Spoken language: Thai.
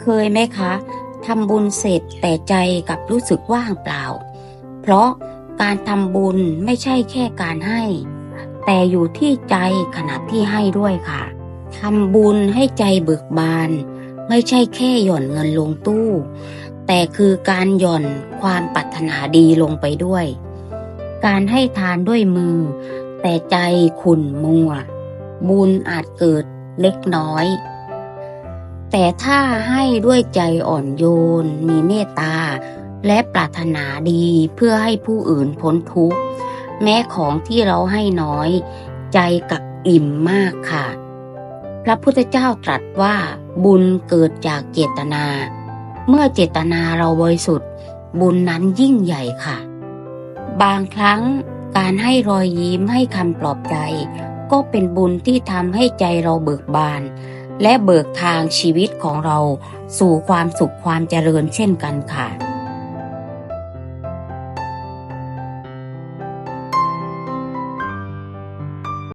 เคยไหมคะทำบุญเสร็จแต่ใจกับรู้สึกว่างเปล่า เพราะการทำบุญไม่ใช่แค่การให้ แต่อยู่ที่ใจขณะที่ให้ด้วยค่ะทำบุญให้ใจเบิกบาน ไม่ใช่แค่หย่อนเงินลงตู้ แต่คือการหย่อนความปรารถนาดีลงไปด้วย การให้ทานด้วยมือ แต่ใจขุ่นมัว บุญอาจเกิดเล็กน้อย แต่ถ้าให้ด้วยใจอ่อนโยน มีเมตตา และปรารถนาดีเพื่อให้ผู้อื่นพ้นทุกข์ แม้ของที่เราให้น้อย ใจกับอิ่มมากค่ะ พระพุทธเจ้าตรัสว่าบุญเกิดจากเจตนา เมื่อเจตนาเราบริสุทธิ์ บุญนั้นยิ่งใหญ่ค่ะ บางครั้งการให้รอยยิ้มให้คำปลอบใจ ก็เป็นบุญที่ทำให้ใจเราเบิกบาน และเบิกทางชีวิตของเราสู่ความสุขความเจริญเช่นกันค่ะ